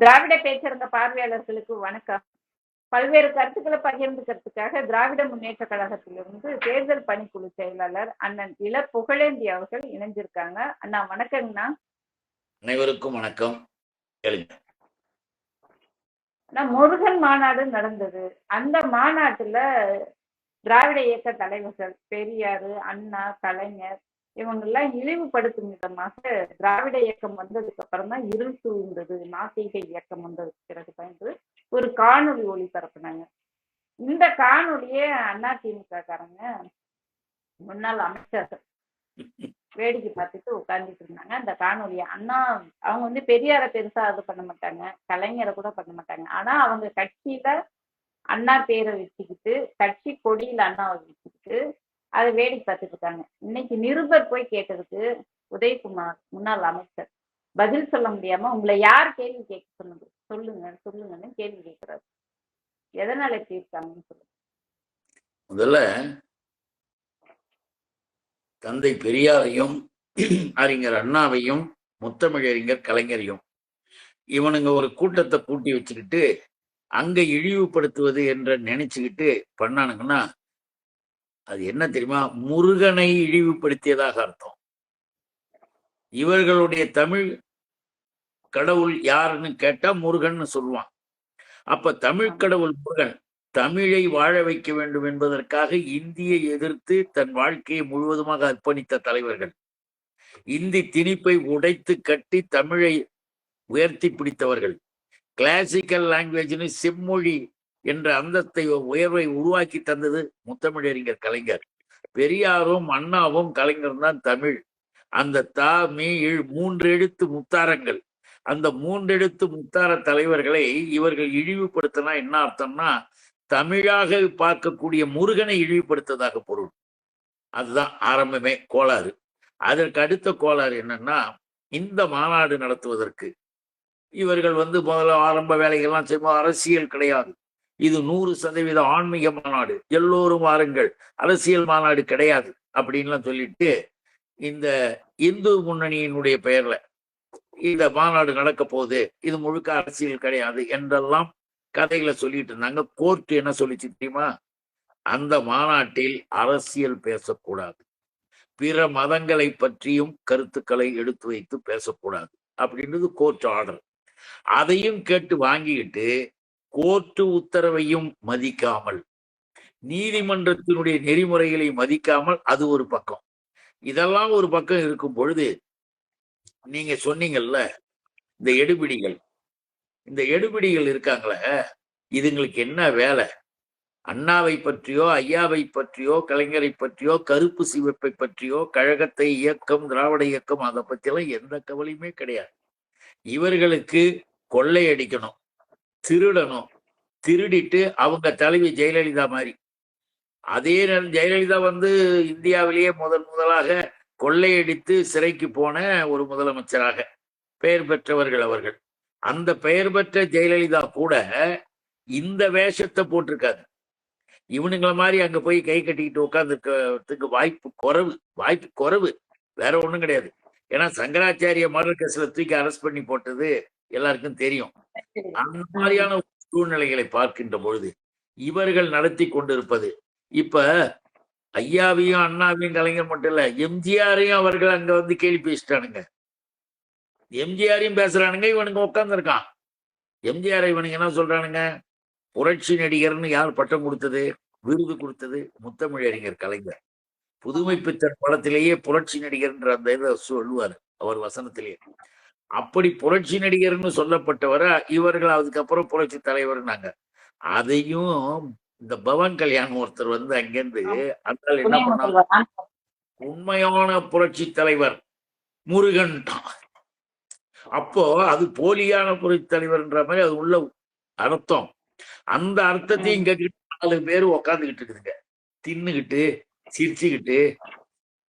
திராவிட பேச்சரங்க பார்வையாளர்களுக்கு வணக்கம். பல்வேறு கருத்துக்களை பகிர்ந்துக்கிறதுக்காக திராவிட முன்னேற்ற கழகத்திலிருந்து தேர்தல் பணிக்குழு செயலாளர் அண்ணன் இள புகழேந்தி அவர்கள் இணைஞ்சிருக்காங்க. அண்ணா வணக்கங்கண்ணா. அனைவருக்கும் வணக்கம். அண்ணா முருகன் மாநாடு நடந்தது. அந்த மாநாட்டுல திராவிட இயக்க தலைவர்கள் பெரியாரு அண்ணா கலைஞர் இவங்கெல்லாம் இழிவுபடுத்தும் விதமாக திராவிட இயக்கம் வந்ததுக்கு அப்புறம் தான் இருள் சூழ்ந்தது நாத்திக இயக்கம் வந்ததுக்கு பிறகு என்று ஒரு காணொளி ஒளிபரப்புனாங்க. இந்த காணொலியே அதிமுக காரங்க முன்னாள் அமைச்சர்கள் வேடிக்கை பார்த்துட்டு உட்கார்ந்துட்டு இருந்தாங்க. அந்த காணொலியை அண்ணா அவங்க வந்து பெரியார பெருசா இது பண்ண மாட்டாங்க கலைஞரை கூட பண்ண மாட்டாங்க. ஆனா அவங்க கட்சியில அண்ணா பேரை வச்சுக்கிட்டு கட்சி கொடியில அண்ணாவை வச்சுக்கிட்டு அதை வேடிக்கை பார்த்துட்டு இருக்காங்க. இன்னைக்கு நிருபர் போய் கேட்டதுக்கு உதயகுமார் முன்னாள் அமைச்சர் பதில் சொல்ல முடியாம உங்களை யார் கேள்வி கேட்க சொன்னது? சொல்லுங்க சொல்லுங்கன்னு கேள்வி கேட்கிறாரு. எதனால இப்படி இருக்காங்கன்னு சொல்லுங்க. முதல்ல தந்தை பெரியாரையும் அறிஞர் அண்ணாவையும் முத்தமிழறிஞர் கலைஞரையும் இவனுங்க ஒரு கூட்டத்தை கூட்டி வச்சுக்கிட்டு அங்க இழிவுபடுத்துவது என்ற நினைச்சுக்கிட்டு பண்ணானுங்கன்னா அது என்ன தெரியுமா? முருகனை இழிவுபடுத்தியதாக அர்த்தம். இவர்களுடைய தமிழ் கடவுள் யாருன்னு கேட்டா முருகன் சொல்லுவான். அப்ப தமிழ் கடவுள் முருகன் தமிழை வாழ வைக்க வேண்டும் என்பதற்காக இந்தியை எதிர்த்து தன் வாழ்க்கையை முழுவதுமாக அர்ப்பணித்த தலைவர்கள். இந்தி திணிப்பை உடைத்து கட்டி தமிழை உயர்த்தி பிடித்தவர்கள். கிளாசிக்கல் லாங்குவேஜ்னு செம்மொழி என்ற அந்தத்தை உயர்வை உருவாக்கி தந்தது முத்தமிழறிஞர் கலைஞர். பெரியாரும் அண்ணாவும் கலைஞர் தான் தமிழ். அந்த தா மீ இழ் மூன்று எழுத்து முத்தாரங்கள். அந்த மூன்றெழுத்து முத்தார தலைவர்களை இவர்கள் இழிவுபடுத்தினா என்ன அர்த்தம்னா தமிழாக பார்க்கக்கூடிய முருகனை இழிவுபடுத்ததாக பொருள். அதுதான் ஆரம்பமே கோளாறு. அதற்கு அடுத்த கோளாறு என்னன்னா இந்த மாநாடு நடத்துவதற்கு. இவர்கள் வந்து முதல்ல ஆரம்ப வேலைகள்லாம் செய்வோம் அரசியல் கிடையாது. இது நூறு சதவீத ஆன்மீக மாநாடு. எல்லோரும் வாருங்கள். அரசியல் மாநாடு கிடையாது அப்படின்லாம் சொல்லிட்டு இந்த இந்து முன்னணியினுடைய பெயர்ல இந்த மாநாடு நடக்க போகுது. இது முழுக்க அரசியல் கிடையாது என்றெல்லாம் கதைகளை சொல்லிட்டு இருந்தாங்க. கோர்ட் என்ன சொல்லிச்சு தெரியுமா? அந்த மாநாட்டில் அரசியல் பேசக்கூடாது. பிற மதங்களை பற்றியும் கருத்துக்களை எடுத்து வைத்து பேசக்கூடாது. அப்படின்றது கோர்ட் ஆர்டர். அதையும் கேட்டு வாங்கிக்கிட்டு கோர்ட்டு உத்தரவையும் மதிக்காமல் நீதிமன்றத்தினுடைய நெறிமுறைகளை மதிக்காமல் அது ஒரு பக்கம். இதெல்லாம் ஒரு பக்கம் இருக்கும் பொழுது நீங்க சொன்னீங்கல்ல இந்த எடுபிடிகள். இந்த எடுபிடிகள் இருக்காங்களே இதுங்களுக்கு என்ன வேலை? அண்ணாவை பற்றியோ ஐயாவை பற்றியோ கலைஞரை பற்றியோ கருப்பு சிவப்பை பற்றியோ கழகத்தை இயக்கம் திராவிட இயக்கம் அதை பற்றியெல்லாம் எந்த கவலையுமே கிடையாது. இவர்களுக்கு கொள்ளையடிக்கணும். திருடணும். திருடிட்டு அவங்க தலைவி ஜெயலலிதா மாதிரி. அதே நேரம் ஜெயலலிதா வந்து இந்தியாவிலேயே முதன் முதலாக கொள்ளையடித்து சிறைக்கு போன ஒரு முதலமைச்சராக பெயர் பெற்றவர்கள் அவர்கள். அந்த பெயர் பெற்ற ஜெயலலிதா கூட இந்த வேஷத்தை போட்டிருக்காது இவனுங்களை மாதிரி அங்க போய் கை கட்டிக்கிட்டு உட்காந்துருக்கிறதுக்கு வாய்ப்பு குறைவு வாய்ப்பு குறைவு. வேற ஒன்றும் கிடையாது. ஏன்னா சங்கராச்சாரிய மர்டர் கேஸ்ல தூக்கி அரெஸ்ட் பண்ணி போட்டது எல்லாருக்கும் தெரியும். அந்த மாதிரியான சூழ்நிலைகளை பார்க்கின்ற பொழுது இவர்கள் நடத்தி கொண்டிருப்பது. இப்ப ஐயாவையும் அண்ணாவையும் கலைஞர் மட்டும் இல்ல எம்ஜிஆரையும் அவர்கள் அங்க வந்து கேள்வி பேசிட்டானுங்க. எம்ஜிஆரையும் பேசுறானுங்க இவனுங்க உட்காந்துருக்கான் எம்ஜிஆர் இவனுங்க என்ன சொல்றானுங்க? புரட்சி நடிகர்னு யார் பட்டம் கொடுத்தது? விருது கொடுத்தது? முத்தமிழறிஞர் கலைஞர். புதுமை பித்தன் படத்திலேயே புரட்சி நடிகர்ன்ற அந்த இதை சொல்லுவார் அவர் வசனத்திலேயே அப்படி புரட்சி நடிகர்னு சொல்லப்பட்டவரை இவர்கள் அதுக்கப்புறம் புரட்சி தலைவர்னாங்க. அதையும் இந்த பவன் கல்யாண் ஒருத்தர் வந்து அங்கிருந்து அந்த என்ன பண்ணாங்க உண்மையான புரட்சி தலைவர் முருகன். அப்போ அது போலியான புரட்சி தலைவர்ன்ற மாதிரி அது உள்ள அர்த்தம். அந்த அர்த்தத்தையும் கேட்டுக்கிட்டு நாலு பேர் உக்காந்துக்கிட்டு இருக்குதுங்க. தின்னுகிட்டு சிரிச்சுக்கிட்டு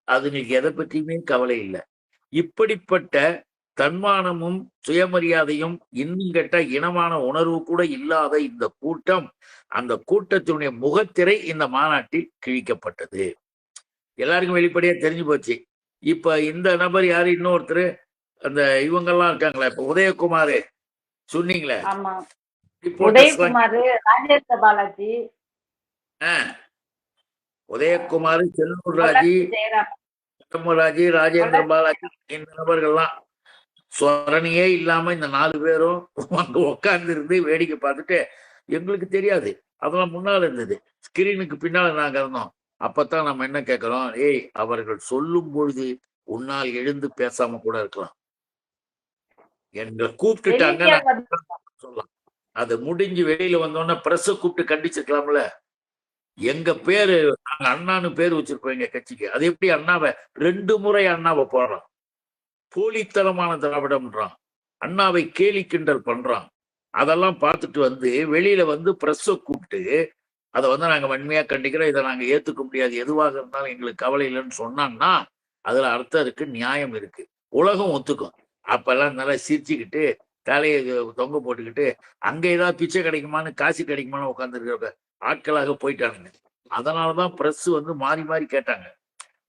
அதுங்களுக்கு எதை பற்றியுமே கவலை இல்லை. இப்படிப்பட்ட தன்மானமும் சுயமரியாதையும் இன்னும் கேட்ட இனமான உணர்வு கூட இல்லாத இந்த கூட்டம் அந்த கூட்டத்தினுடைய முகத்திரை இந்த மாநாட்டில் கிழிக்கப்பட்டது. எல்லாருக்கும் வெளிப்படையா தெரிஞ்சு போச்சு. இப்ப இந்த நபர் யாரு? இன்னொருத்தர்? அந்த இவங்கெல்லாம் இருக்காங்களா இப்ப உதயகுமார். சொன்னீங்களே? உதயகுமார் செல்லூர் ராஜி ராஜேந்திர பாலாஜி இந்த நபர்கள்லாம். சொரணியே இல்லாம இந்த நாலு பேரும் வந்து உட்கார்ந்து இருந்து வேடிக்கை பார்த்துட்டு எங்களுக்கு தெரியாது. அதெல்லாம் முன்னால இருந்தது. ஸ்கிரீனுக்கு பின்னால நாங்க இருந்தோம் அப்பதான் நம்ம என்ன கேட்கிறோம் ஏய் அவர்கள் சொல்லும் பொழுது உன்னால் எழுந்து பேசாம கூட இருக்கலாம். எங்களை கூப்பிட்டுட்டாங்க சொல்லலாம். அது முடிஞ்சு வெளியில வந்தோடனே பிரஸ் கூப்பிட்டு கண்டிச்சிருக்கலாம்ல. எங்க பேரு நாங்க அண்ணான்னு பேர் வச்சிருக்கோம் எங்க கட்சிக்கு. அது எப்படி அண்ணாவை? ரெண்டு முறை அண்ணாவை போடுறோம். போலித்தனமான திராவிடம்ன்றான். அண்ணாவை கேலி கிண்டல் பண்றான். அதெல்லாம் பார்த்துட்டு வந்து வெளியில வந்து பிரஸ்ஸை கூப்பிட்டு அதை வந்து நாங்கள் வன்மையாக கண்டிக்கிறோம். இதை நாங்கள் ஏற்றுக்க முடியாது. எதுவாக இருந்தாலும் எங்களுக்கு கவலை இல்லைன்னு சொன்னான்னா அதில் அர்த்தம் இருக்கு நியாயம் இருக்கு. உலகம் ஒத்துக்கும். அப்பெல்லாம் நல்லா சிரிச்சுக்கிட்டு தலையை தொங்க போட்டுக்கிட்டு அங்கே ஏதாவது பிச்சை கிடைக்குமான்னு காசு கிடைக்குமான்னு உட்காந்துருக்க ஆட்களாக போயிட்டானுங்க. அதனாலதான் ப்ரெஸ்ஸு வந்து மாறி மாறி கேட்டாங்க.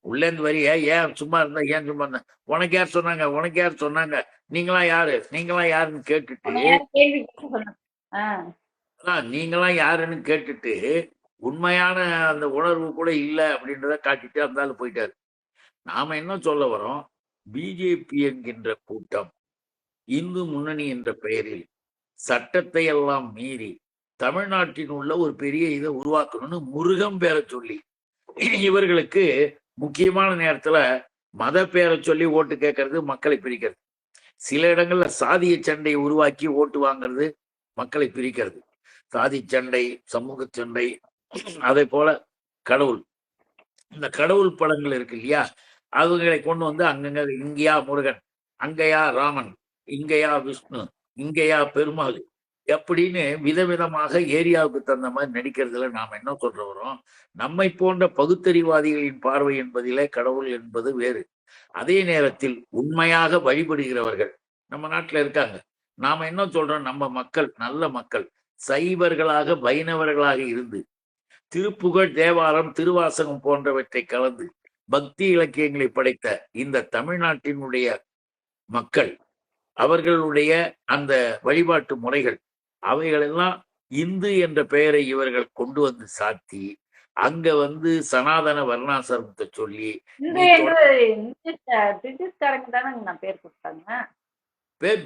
உள்ளேந்து வரிய ஏன் சும்மா இருந்தா ஏன் சும்மா இருந்தா? உனக்கு யார் சொன்னாங்க? உனக்கு யார் சொன்னாங்க? நீங்களாம் யாரு? நீங்களாம் யாருன்னு கேட்டுட்டு நீங்களாம் யாருன்னு கேட்டுட்டு உண்மையான அந்த உணர்வு கூட இல்லை அப்படின்றத காட்டிட்டு அந்த போயிட்டாரு. நாம என்ன சொல்ல வரோம்? பிஜேபி என்கின்ற கூட்டம் இந்து முன்னணி என்ற பெயரில் சட்டத்தை எல்லாம் மீறி தமிழ்நாட்டின் உள்ள ஒரு பெரிய இதை உருவாக்கணும்னு முருகன் பேரை சொல்லி இவர்களுக்கு முக்கியமான நேரத்துல மத பேரை சொல்லி ஓட்டு கேட்கறது மக்களை பிரிக்கிறது. சில இடங்கள்ல சாதிய சண்டையை உருவாக்கி ஓட்டு வாங்குறது மக்களை பிரிக்கிறது. சாதி சண்டை சமூக சண்டை அதே போல கடவுள். இந்த கடவுள் படங்கள் இருக்கு இல்லையா? அவங்களை கொண்டு வந்து அங்கங்க இங்கேயா முருகன் அங்கேயா ராமன் இங்கேயா விஷ்ணு இங்கேயா பெருமாள் அப்படின்னு விதவிதமாக ஏரியாவுக்கு தகுந்த மாதிரி நடிக்கிறதுல நாம் என்ன சொல்ற வரோம்? நம்மை போன்ற பகுத்தறிவாதிகளின் பார்வை என்பதிலே கடவுள் என்பது வேறு. அதே நேரத்தில் உண்மையாக வழிபடுகிறவர்கள் நம்ம நாட்டுல இருக்காங்க. நாம என்ன சொல்றோம்? நம்ம மக்கள் நல்ல மக்கள் சைவர்களாக வைணவர்களாக இருந்து திருப்புகழ் தேவாரம் திருவாசகம் போன்றவற்றை கலந்து பக்தி இலக்கியங்களை படைத்த இந்த தமிழ்நாட்டினுடைய மக்கள் அவர்களுடைய அந்த வழிபாட்டு முறைகள் அவைகளெல்லாம் இந்து என்ற பெயரை இவர்கள் கொண்டு வந்து சாத்தி அங்க வந்து சனாதன வர்ணாசிரமத்தை சொல்லி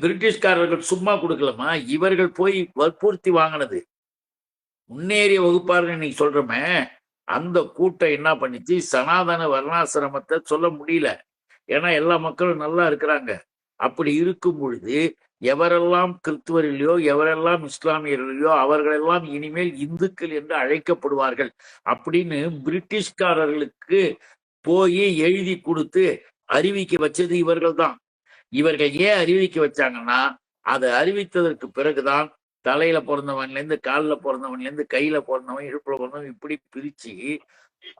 பிரிட்டிஷ்காரர்கள் சும்மா கொடுக்கலமா இவர்கள் போய் வற்புறுத்தி வாங்கினது. முன்னேறிய வகுப்பார்கள் நீ சொல்றமே அந்த கூட்டம் என்ன பண்ணிச்சு? சனாதன வர்ணாசிரமத்தை சொல்ல முடியல. ஏன்னா எல்லா மக்களும் நல்லா இருக்கிறாங்க. அப்படி இருக்கும் பொழுது எவரெல்லாம் கிறிஸ்துவரிலையோ எவரெல்லாம் இஸ்லாமியர்களையோ அவர்களெல்லாம் இனிமேல் இந்துக்கள் என்று அழைக்கப்படுவார்கள் அப்படின்னு பிரிட்டிஷ்காரர்களுக்கு போய் எழுதி கொடுத்து அறிவிக்க வச்சது இவர்கள்தான் இவர்கள் ஏன் அறிவிக்க வச்சாங்கன்னா அதை அறிவித்ததற்கு பிறகுதான் தலையில பிறந்தவன்ல இருந்து கால்ல பிறந்தவன்ல இருந்து கையில பிறந்தவன் இடுப்புல பிறந்தவன் இப்படி பிரிச்சு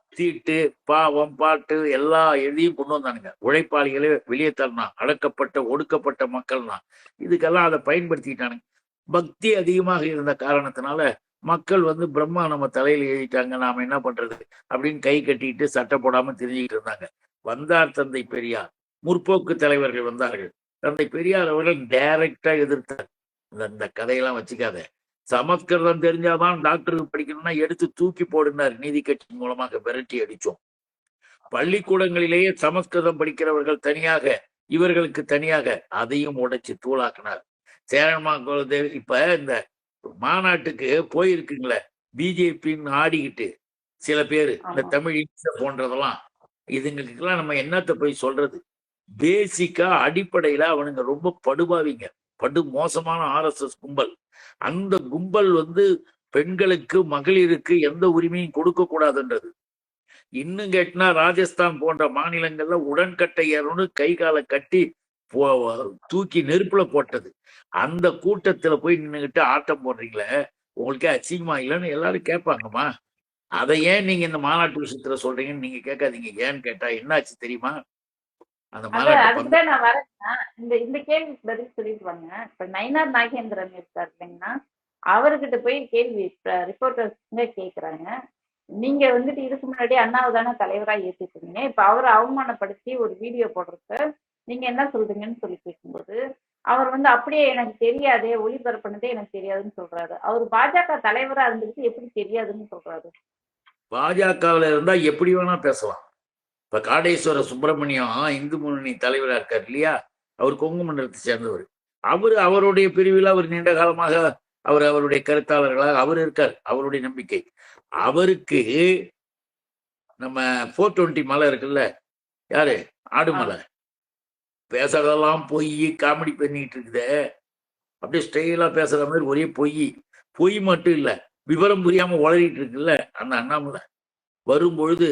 தீட்டு பாவம் பாட்டு எல்லா எழுதியும் கொண்டு வந்தானுங்க. உழைப்பாளிகளே வெளியே தரணும் அடக்கப்பட்ட ஒடுக்கப்பட்ட மக்கள்னா. இதுக்கெல்லாம் அதை பயன்படுத்திக்கிட்டானுங்க. பக்தி அதிகமாக இருந்த காரணத்தினால மக்கள் வந்து பிரம்மா நம்ம தலையில எழுதிட்டாங்க நாம என்ன பண்றது? அப்படின்னு கை கட்டிட்டு சட்டை போடாம தெரிஞ்சுக்கிட்டு இருந்தாங்க. வந்தார் தந்தை பெரியார். முற்போக்கு தலைவர்கள் வந்தார்கள். தந்தை பெரியார் அவர்கள் டைரக்டா எதிர்த்தார். இந்த இந்த கதையெல்லாம் வச்சுக்காத. சமஸ்கிருதம் தெரிஞ்சாதான் டாக்டருக்கு படிக்கணும்னா எடுத்து தூக்கி போடுனார். நீதி கட்சி மூலமாக விரட்டி அடிச்சோம். பள்ளிக்கூடங்களிலேயே சமஸ்கிருதம் படிக்கிறவர்கள் தனியாக இவர்களுக்கு தனியாக அதையும் உடைச்சு தூளாக்கினார். சேரன்மா குலதேவ் இப்ப இந்த மாநாட்டுக்கு போயிருக்குங்களே பிஜேபின்னு ஆடிக்கிட்டு சில பேர் இந்த. தமிழ் இன்ச போன்றதெல்லாம். இதுங்களுக்கெல்லாம் நம்ம என்னத்த போய் சொல்றது? பேசிக்கா அடிப்படையில அவனுங்க ரொம்ப படுபாவிங்க. படு மோசமான ஆர்எஸ்எஸ் கும்பல். அந்த கும்பல் வந்து பெண்களுக்கு மகளிருக்கு எந்த உரிமையும் கொடுக்க கூடாதுன்றது. இன்னும் கேட்டினா ராஜஸ்தான் போன்ற மாநிலங்கள்ல உடன்கட்டை ஏறணும்னு கை காலை கட்டி போ- தூக்கி நெருப்புல போட்டது. அந்த கூட்டத்துல போய் நின்னுகிட்டு ஆட்டம் போடுறீங்களே உங்களுக்கே அசிங்கமா இல்லைன்னு எல்லாரும் கேட்பாங்கம்மா. அதை ஏன் நீங்க இந்த மாநாட்டு விஷயத்துல சொல்றீங்கன்னு நீங்க கேட்காதீங்க. ஏன்னு கேட்டா என்னாச்சு தெரியுமா? அந்த அதுக்குதான் நான் வரேன்னா இந்த இந்த கேள்விக்கு பதில் சொல்லிட்டு வாங்க இப்ப நயினார் நாகேந்திரன் இருக்கார் இல்லைங்கன்னா அவர்கிட்ட போய் கேள்வி ரிப்போர்ட்டர்ஸ் கேக்குறாங்க. நீங்க வந்துட்டு இதுக்கு முன்னாடி அண்ணாவை தானே தலைவரா ஏத்திட்டீங்க இப்ப அவரை அவமானப்படுத்தி ஒரு வீடியோ போடுறதுக்கு நீங்க என்ன சொல்றீங்கன்னு சொல்லி கேட்கும்போது அவர் வந்து அப்படியே எனக்கு தெரியாதே ஒளிபரப்புனதே எனக்கு தெரியாதுன்னு சொல்றாரு. அவர் பாஜக தலைவரா இருந்துட்டு எப்படி தெரியாதுன்னு சொல்றாரு? பாஜகவில் இருந்தா எப்படி வேணா பேசலாம். இப்ப காடேஸ்வர சுப்பிரமணியம் இந்து முன்னணி தலைவரா இருக்கார் இல்லையா? அவர் கொங்கு மண்டலத்தை சேர்ந்தவர். அவர் அவருடைய பிரிவில் அவர் நீண்ட காலமாக அவர் அவருடைய கருத்தாளர்களாக அவர் இருக்கார் அவருடைய நம்பிக்கை. அவருக்கு நம்ம ஃபோர் டுவெண்ட்டி மலை இருக்குல்ல? யாரு? ஆடுமலை பேசுறதெல்லாம் பொய் காமெடி பண்ணிட்டு இருக்குதே. அப்படியே ஸ்டைலா பேசுற மாதிரி ஒரே பொய். பொய் மட்டும் இல்ல விவரம் புரியாம உளறிட்டு இருக்குல்ல அந்த அண்ணாமலை. வரும்பொழுது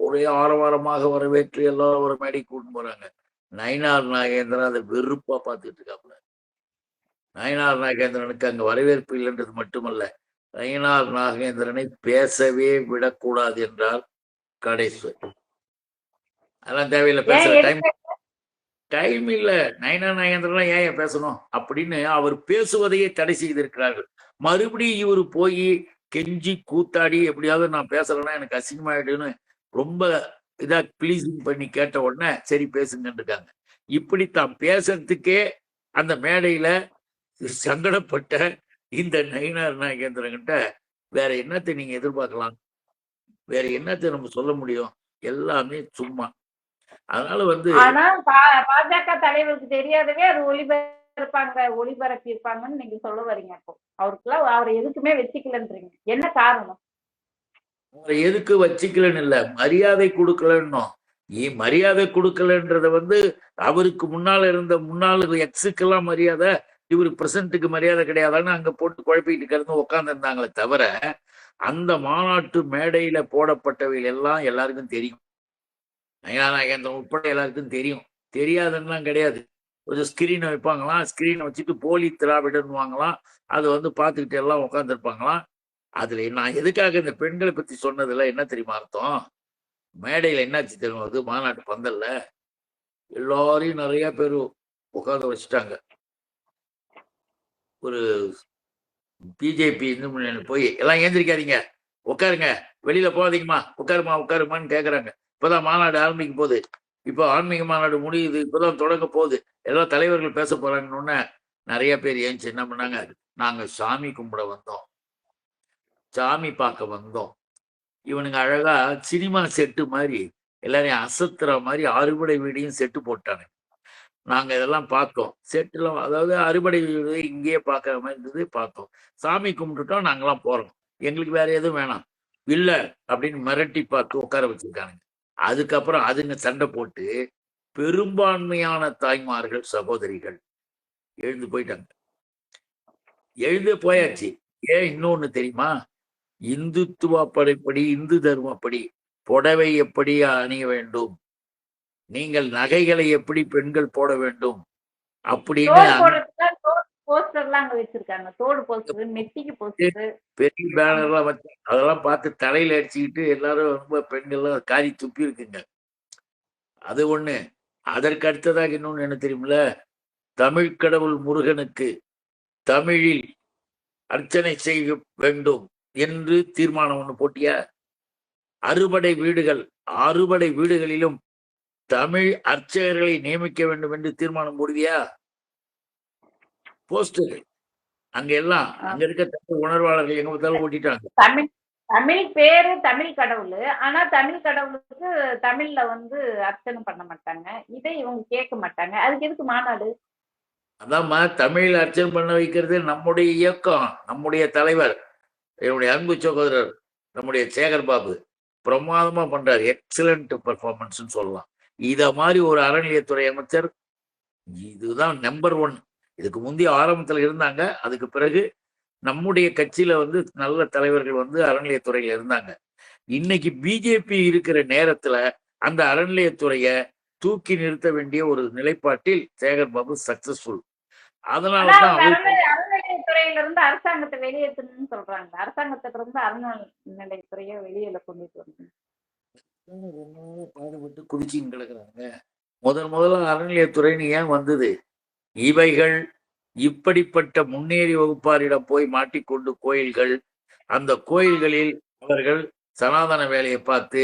ஒரே ஆரவாரமாக வரவேற்று எல்லாரும் ஒரு மேடை கூட்டு போறாங்க. நயினார் நாகேந்திரன் அதை வெறுப்பா பார்த்துட்டு இருக்காப்புல. நயினார் நாகேந்திரனுக்கு அங்க வரவேற்பு இல்லைன்றது மட்டுமல்ல நயினார் நாகேந்திரனை பேசவே விடக்கூடாது என்றார் கடைஸ்வர் அதெல்லாம் தேவையில்லை ஏன் டைம் டைம் இல்ல. நயனா நாகேந்திரன் ஏன் ஏன் பேசணும்? அப்படின்னு அவர் பேசுவதையே தடை செய்திருக்கிறார்கள். மறுபடியும் இவர் போய் கெஞ்சி கூத்தாடி எப்படியாவது நான் பேசலைன்னா எனக்கு அசிங்கமாயிடுன்னு ரொம்ப இதா ப்ளீசிங் பண்ணி கேட்ட உடனே சரி பேசுங்கன்னு இருக்காங்க இப்படி தான் பேசுறதுக்கே அந்த மேடையில சங்கடப்பட்ட இந்த நயினார் நாகேந்திரங்கிட்ட வேற என்னத்தை நீங்க எதிர்பார்க்கலாம்? வேற என்னத்தை நம்ம சொல்ல முடியும்? எல்லாமே சும்மா. அதனால வந்து ஆனா பா- பாஜக தலைவருக்கு தெரியாதவே அது ஒளிபரப்பாங்க ஒளிபரப்பி இருப்பாங்கன்னு நீங்க சொல்ல வரீங்க அப்போ. அவருக்குலாம் அவர் எதுக்குமே வச்சுக்கலன்றீங்க. என்ன காரணம்? உங்களை எதுக்கு வச்சுக்கலன்னு இல்லை மரியாதை கொடுக்கலன்னும் ஏ மரியாதை கொடுக்கலன்றத வந்து அவருக்கு முன்னால் இருந்த முன்னாள் எக்ஸுக்கெல்லாம் மரியாதை இவர் பிரசன்ட்டுக்கு மரியாதை கிடையாதான்னு அங்க போட்டு குழப்பிட்டு கிடந்து உட்காந்துருந்தாங்களே தவிர அந்த மாநாட்டு மேடையில போடப்பட்டவைகள் எல்லாம் எல்லாருக்கும் தெரியும். நயனா உட்பட எல்லாருக்கும் தெரியும். தெரியாதுன்னெலாம் கிடையாது. கொஞ்சம் ஸ்கிரீனை வைப்பாங்களாம் ஸ்கிரீனை வச்சுட்டு போலி திராவிடன்னு வாங்கலாம் அதை வந்து பார்த்துக்கிட்டு எல்லாம் உட்காந்துருப்பாங்களாம் அதுல நான் எதுக்காக இந்த பெண்களை பத்தி சொன்னதுல என்ன தெரியுமா அர்த்தம்? மேடையில என்னாச்சு தெரியுமா? அது மாநாட்டு பந்தல்ல. எல்லாரையும் நிறைய பேர் உட்காந்து வச்சுட்டாங்க. ஒரு பிஜேபி இந்து முன்னணி போய் எல்லாம் ஏந்திரிக்காதீங்க உட்காருங்க. வெளியில போகாதீங்கம்மா. உட்காருமா உட்காருமான்னு கேக்குறாங்க. இப்பதான் மாநாடு ஆரம்பிக்க போகுது. இப்போ ஆன்மீக மாநாடு முடியுது. இப்பதான் தொடங்க போகுது. எல்லா தலைவர்கள் பேச போறாங்கன்னு நிறைய பேர் ஏஞ்சி என்ன பண்ணாங்க? நாங்க சாமி கும்பிட வந்தோம். சாமி பார்க்க வந்தோம். இவனுங்க அழகா சினிமா செட்டு மாதிரி எல்லாரையும் அசத்துற மாதிரி அறுபடை வீடையும் செட்டு போட்டானுங்க. நாங்க இதெல்லாம் பார்த்தோம். செட்டுலாம் அதாவது அறுபடை வீடு இங்கேயே பார்க்குற மாதிரி இருந்தது பார்த்தோம். சாமி கும்பிட்டுட்டோம் நாங்கெல்லாம் போறோம். எங்களுக்கு வேற எதுவும் வேணாம். இல்ல அப்படின்னு மிரட்டி பார்த்து உட்கார வச்சிருக்கானுங்க. அதுக்கப்புறம் அதுங்க சண்டை போட்டு பெரும்பான்மையான தாய்மார்கள் சகோதரிகள் எழுந்து போயிட்டாங்க. எழுந்து போயாச்சு. ஏன் இன்னொன்னு தெரியுமா? இந்துத்துவ படைப்படி இந்து தர்மப்படி புடவை எப்படி அணிய வேண்டும்? நீங்கள் நகைகளை எப்படி பெண்கள் போட வேண்டும்? அப்படின்னு பெரிய பேனர்லாம் வச்சு அதெல்லாம் பார்த்து தலையில அடிச்சுக்கிட்டு எல்லாரும் ரொம்ப பெண்கள்லாம் காரி துப்பி இருக்குங்க. அது ஒண்ணு. அதற்கு அடுத்ததாக இன்னொன்னு என்ன தெரியுமில்ல? தமிழ் கடவுள் முருகனுக்கு தமிழில் அர்ச்சனை செய்ய வேண்டும். என்று தீர்மானம் ஒண்ணு போட்டியா? அறுபடை வீடுகள் அறுபடை வீடுகளிலும் தமிழ் அர்ச்சகர்களை நியமிக்க வேண்டும் என்று தீர்மானம் போடுவியா? போஸ்டர் அங்க எல்லாம் அங்க இருக்க தமிழ் உணர்வாளர்கள் எங்க பார்த்தாலும் ஓட்டிட்டாங்க. தமிழ் தமிழ் பேரு தமிழ் கடவுள். ஆனா தமிழ் கடவுளுக்கு தமிழ்ல வந்து அர்ச்சனை பண்ண மாட்டாங்க. இதை இவங்க கேட்க மாட்டாங்க. அதுக்கு எதுக்கு மாநாடு? அதாம்மா தமிழில் அர்ச்சனை பண்ண வைக்கிறது நம்முடைய இயக்கம் நம்முடைய தலைவர். என்னுடைய அன்பு சகோதரர் நம்முடைய சேகர் பாபு பிரமாதமா பண்றாரு. எக்ஸலண்ட் பெர்ஃபார்மன்ஸ்னு சொல்லலாம். இத மாதிரி ஒரு அறநிலையத்துறை அமைச்சர் இதுதான் நம்பர் ஒன் இதுக்கு முந்தைய ஆரம்பத்துல இருந்தாங்க. அதுக்கு பிறகு நம்முடைய கட்சியில வந்து நல்ல தலைவர்கள் வந்து அறநிலையத்துறையில இருந்தாங்க. இன்னைக்கு பிஜேபி இருக்கிற நேரத்துல அந்த அறநிலையத்துறைய தூக்கி நிறுத்த வேண்டிய ஒரு நிலைப்பாட்டில் சேகர் பாபு சக்சஸ்ஃபுல் அதனால ஆனா இருந்து அரசாங்கத்தை வெளியேற்றணும்னு சொல்றாங்க. அரசாங்கத்துல இருந்து அறநிலையத்துறைய வெளியில கொண்டுட்டு வரணும் ரொம்ப பாடுபட்டு குதிச்சின்னு கிடக்குறாங்க. முதல் முதல்ல அறநிலையத்துறைன்னு ஏன் வந்தது? இவைகள் இப்படிப்பட்ட முன்னேறி வகுப்பாரிடம் போய் மாட்டிக்கொண்டு கோயில்கள் அந்த கோயில்களில் அவர்கள் சனாதன வேலையை பார்த்து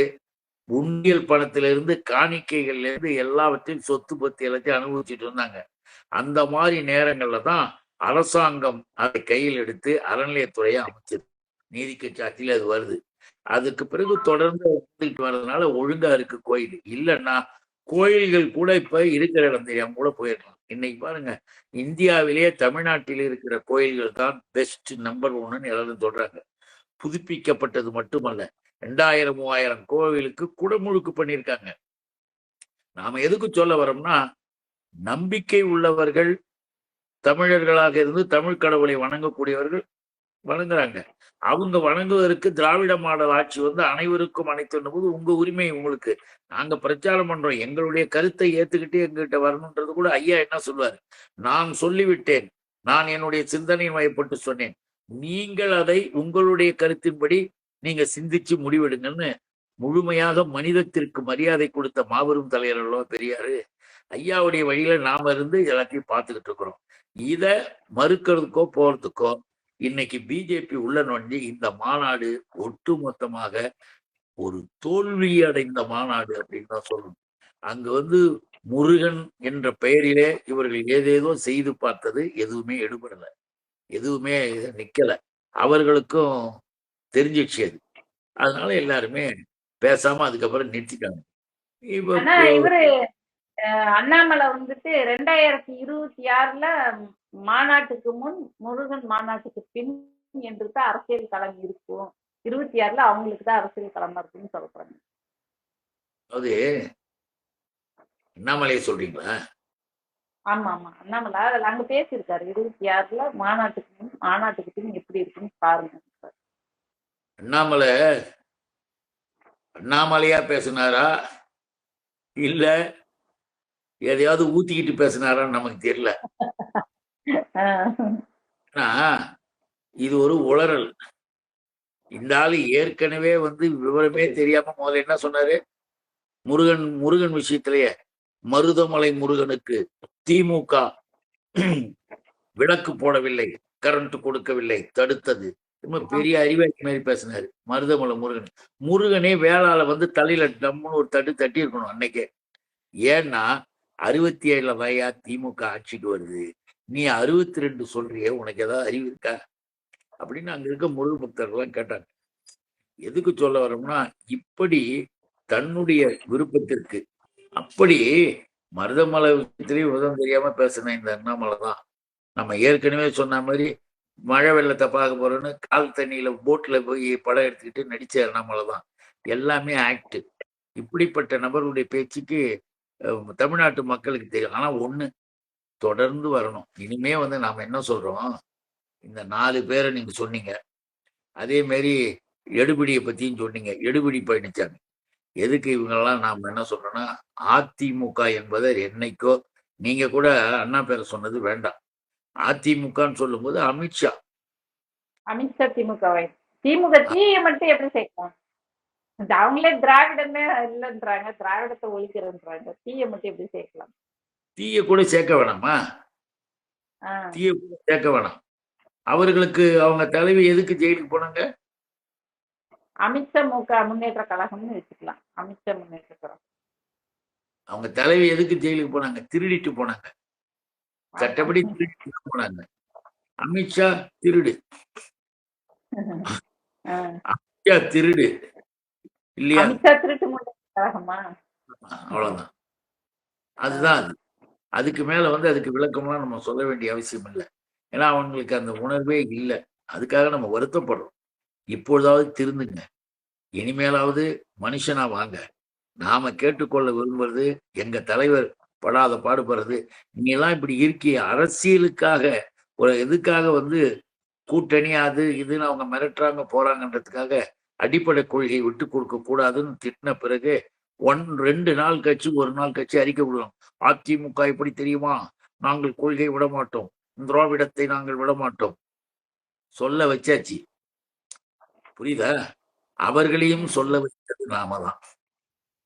உண்டியல் பணத்திலிருந்து காணிக்கைகள்ல இருந்து எல்லாவற்றையும் சொத்து பத்தி எல்லாத்தையும் அனுபவிச்சுட்டு இருந்தாங்க. அந்த மாதிரி நேரங்கள்ல தான் அரசாங்கம் அதை கையில் எடுத்து அறநிலையத்துறையை அமைச்சது. நீதி கட்சி அது வருது. அதுக்கு பிறகு தொடர்ந்து வந்துட்டு வர்றதுனால ஒழுங்கா இருக்கு கோயில். இல்லைன்னா கோயில்கள் கூட இப்ப இருக்கிற இடம் தெரியாம கூட போயிடலாம். இன்னைக்கு பாருங்க இந்தியாவிலேயே தமிழ்நாட்டில் இருக்கிற கோயில்கள் தான் பெஸ்ட் நம்பர் ஒன்னு எல்லாரும் சொல்றாங்க. புதுப்பிக்கப்பட்டது மட்டுமல்ல ரெண்டாயிரம் மூவாயிரம் கோவிலுக்கு குடமுழுக்கு பண்ணியிருக்காங்க. நாம எதுக்கு சொல்ல வரோம்னா நம்பிக்கை உள்ளவர்கள் தமிழர்களாக இருந்து தமிழ் கடவுளை வணங்கக்கூடியவர்கள் வணங்குறாங்க. அவங்க வணங்குவதற்கு திராவிட மாடல் ஆட்சி வந்து அனைவருக்கும் அனைத்து போது உங்க உரிமை உங்களுக்கு. நாங்க பிரச்சாரம் பண்றோம். எங்களுடைய கருத்தை ஏத்துக்கிட்டு எங்ககிட்ட வரணுன்றது கூட ஐயா என்ன சொல்லுவாரு? நான் சொல்லிவிட்டேன். நான் என்னுடைய சிந்தனையின் வயப்பட்டு சொன்னேன். நீங்கள் அதை உங்களுடைய கருத்தின்படி நீங்க சிந்திச்சு முடிவெடுங்கன்னு முழுமையாக மனிதத்திற்கு மரியாதை கொடுத்த மாபெரும் தலைவர்களோ பெரியாரு. ஐயாவுடைய வழியில நாம இருந்து எல்லாத்தையும் பார்த்துக்கிட்டு இருக்கிறோம். இத மறுக்கிறதுக்கோ போறதுக்கோ இன்னைக்கு பிஜேபி உள்ள நுழைஞ்சு இந்த மாநாடு ஒட்டுமொத்தமாக ஒரு தோல்வி அடைந்த மாநாடு அப்படின்னு தான் சொல்லணும். அங்க வந்து முருகன் என்ற பெயரிலே இவர்கள் ஏதேதோ செய்து பார்த்தது எதுவுமே எடுபடல. எதுவுமே நிக்கல. அவர்களுக்கும் தெரிஞ்சிடுச்சு அது. அதனால எல்லாருமே பேசாம அதுக்கப்புறம் நிறுத்திட்டாங்க. இப்ப அண்ணாமலை வந்துட்டு ரெண்டாயிரத்தி இருபத்தி ஆறுல மாநாட்டுக்கு முன் முருகன் மாநாட்டுக்கு பின் என்று தான் அரசியல் களம் இருக்கும். இருபத்தி ஆறுல அவங்களுக்கு தான் அரசியல் களமா இருக்குன்னு சொல்றாங்க. அது அண்ணாமலையை சொல்றீங்களா? ஆமா ஆமா அண்ணாமலை அதுல அங்க பேசியிருக்காரு. இருபத்தி ஆறுல மாநாட்டுக்கு முன் மாநாட்டுக்கு பின் எப்படி இருக்குன்னு பாருங்க. அண்ணாமலை அண்ணாமலையா பேசினாரா? இல்ல எதையாவது ஊத்திக்கிட்டு பேசினாரான்னு நமக்கு தெரியல. ஆனா இது ஒரு உளறல். இந்த ஆளு ஏற்கனவே வந்து விவரமே தெரியாம முதல்ல என்ன சொன்னாரு? முருகன் முருகன் விஷயத்திலேயே மருதமலை முருகனுக்கு திமுக விளக்கு போடவில்லை கரண்ட் கொடுக்கவில்லை தடுத்தது. ரொம்ப பெரிய அறிவாளி மாதிரி பேசினாரு மருதமலை முருகன். முருகனே வேளால வந்து தலையில டம்முன்னு ஒரு தட்டு தட்டி இருக்கணும் அன்னைக்கே. ஏன்னா அறுபத்தி ஏழுல வாயா திமுக ஆட்சிக்கு வருது. நீ அறுபத்தி ரெண்டு சொல்றியே உனக்கு ஏதாவது அறிவு இருக்கா? அப்படின்னு அங்க இருக்க முருக பக்தர்கள்லாம் கேட்டாங்க. எதுக்கு சொல்ல வரோம்னா இப்படி தன்னுடைய விருப்பத்திற்கு அப்படி மருதமலை விஷயத்திலேயே விதம் தெரியாம பேசின இந்த அண்ணாமலை தான். நம்ம ஏற்கனவே சொன்ன மாதிரி மழை வெள்ளத்தை பார்க்க போறோன்னு கால் தண்ணியில போட்ல போய் படம் எடுத்துக்கிட்டு நடிச்ச அண்ணாமலை தான். எல்லாமே ஆக்ட் இப்படிப்பட்ட நபருடைய பேச்சுக்கு தமிழ்நாட்டு மக்களுக்கு தெரியும். ஆனா ஒண்ணு தொடர்ந்து வரணும். இனிமே வந்து நாம என்ன சொல்றோம்? இந்த நாலு பேரை நீங்க சொன்னீங்க. அதே மாதிரி எடுபிடியை பத்தியும் சொன்னீங்க. எடுபிடி பயணிச்சாங்க எதுக்கு இவங்கெல்லாம் நாம என்ன சொல்றோம்னா அதிமுக என்பதை என்னைக்கோ நீங்க கூட அண்ணா பேரை சொன்னது வேண்டாம். அதிமுகன்னு சொல்லும்போது அமித்ஷா. அமித்ஷா திமுகவை. திமுக தீயை மட்டும் எப்படி சேர்க்கலாம்? அவங்களே திராவிடமே இல்லைன்றாங்க திராவிடத்தை ஒழிக்கிறேன்றாங்க. தீயை மட்டும் எப்படி சேர்க்கலாம்? தீய கூட சேர்க்க வேணாமா? தீய கூட சேர்க்க வேணாம். அவர்களுக்கு அவங்க தலைவி எதுக்கு ஜெயிலுக்கு போனாங்க? அமித்ஷா முக முன்னேற்ற கழகம்னு வச்சுக்கலாம். அமித்ஷா முன்னேற்ற கழகம். அவங்க தலைவி எதுக்கு ஜெயிலுக்கு போனாங்க? திருடிட்டு போனாங்க. சட்டப்படி திருடிட்டு போனாங்க. அமித்ஷா திருடு. அமித்ஷா திருடு. இல்லையா? அவ்வளவுதான். அதுதான் அது. அதுக்கு மேல வந்து அதுக்கு விளக்கமா நம்ம சொல்ல வேண்டிய அவசியம் இல்லை. ஏன்னா அவங்களுக்கு அந்த உணர்வே இல்லை. அதுக்காக நம்ம வருத்தப்படுறோம். இப்பொழுதாவது திருந்துங்க. இனிமேலாவது மனுஷனா வாங்க. நாம கேட்டுக்கொள்ள விரும்புறது எங்க தலைவர் படாத பாடுபடுறது நீங்க எல்லாம் இப்படி இருக்கிய அரசியலுக்காக ஒரு எதுக்காக வந்து கூட்டணி அது இதுன்னு அவங்க மிரட்டுறாங்க போறாங்கன்றதுக்காக அடிப்படை கொள்கையை விட்டு கொடுக்க கூடாதுன்னு திட்டின பிறகு ஒன் ரெண்டு நாள் கழிச்சு ஒரு நாள் கழிச்சு அறிக்கை விடுவோம் அதிமுக எப்படி தெரியுமா? நாங்கள் கொள்கை விட மாட்டோம். திராவிடத்தை நாங்கள் விட மாட்டோம். சொல்ல வச்சாச்சு. புரியுதா? அவர்களையும் சொல்ல வைத்தது நாம தான்.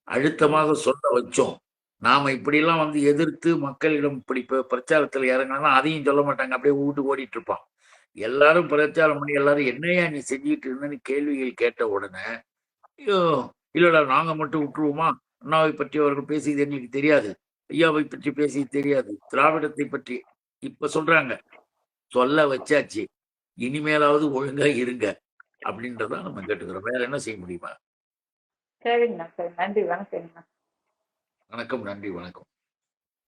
அழுத்தமாக சொல்ல வச்சோம். நாம இப்படியெல்லாம் வந்து எதிர்த்து மக்களிடம் இப்படி ப- இறங்கினா அதையும் சொல்ல மாட்டாங்க. அப்படியே வீட்டு ஓடிட்டு இருப்பான். எல்லாரும் பிரச்சாரம் பண்ணி எல்லாரும் என்னையா நீ செஞ்சுட்டு இருந்தேன்னு கேள்விகள் கேட்ட உடனே ஐயோ இல்லடா நாங்க மட்டும் விட்டுருவோமா? அண்ணாவை பற்றி அவர்கள் பேசியது எங்களுக்கு தெரியாது. ஐயாவை பற்றி பேசி தெரியாது. திராவிடத்தை பற்றி இப்ப சொல்றாங்க. சொல்ல வச்சாச்சு. இனிமேலாவது ஒழுங்கா இருங்க அப்படின்றத நம்ம கேட்டுக்கிறோம். வேற என்ன செய்ய முடியுமா? சரிங்கண்ணா சரி. நன்றி. வணக்கங்கண்ணா வணக்கம் நன்றி வணக்கம்.